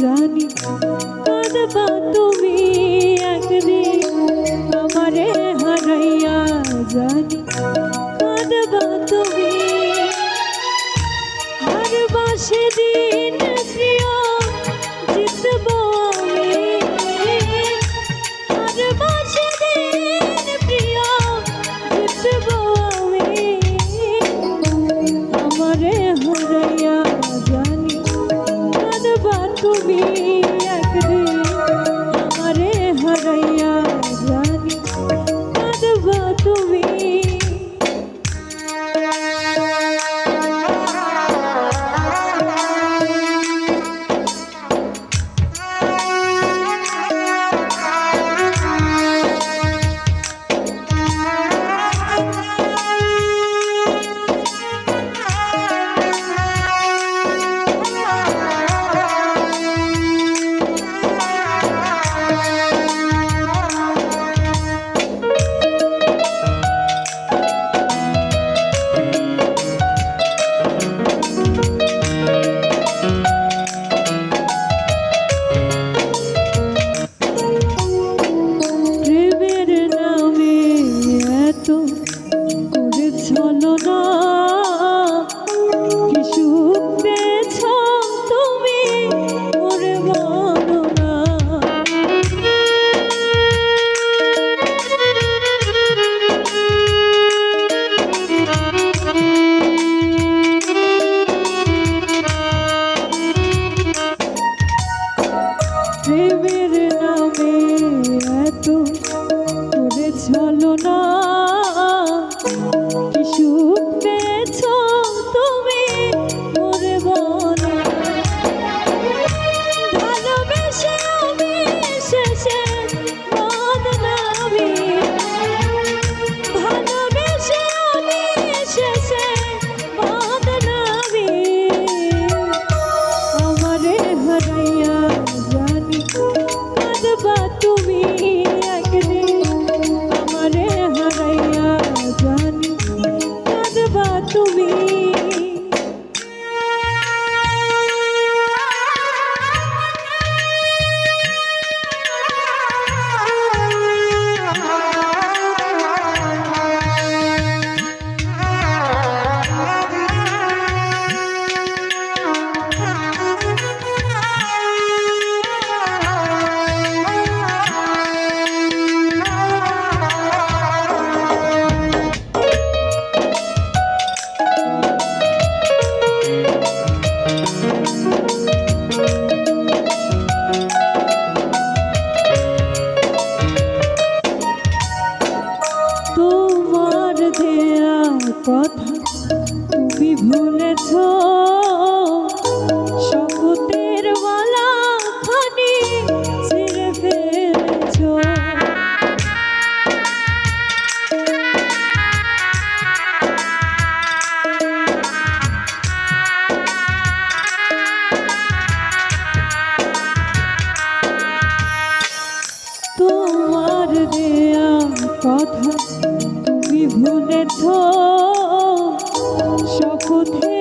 জানি কাঁদবা তুমি একদিন আমারে হারাইয়া জানি কাঁদবা তুমি। হারবা সেদিন প্রিয় movie. কথা তুমি ভুলেছ শপথের মালা খানি ফেলেছ। তোমার দেয়া কথা তুমি ভুলেছ কোথায়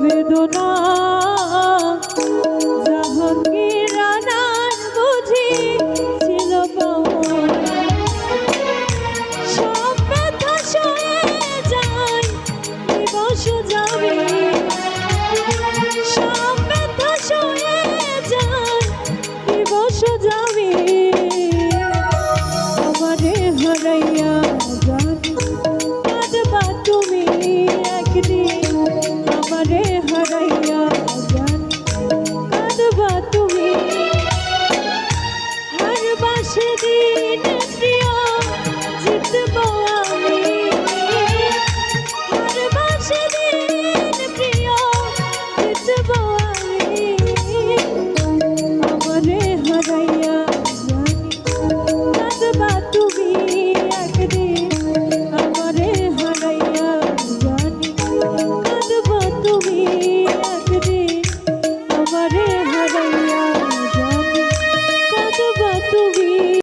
We don't know.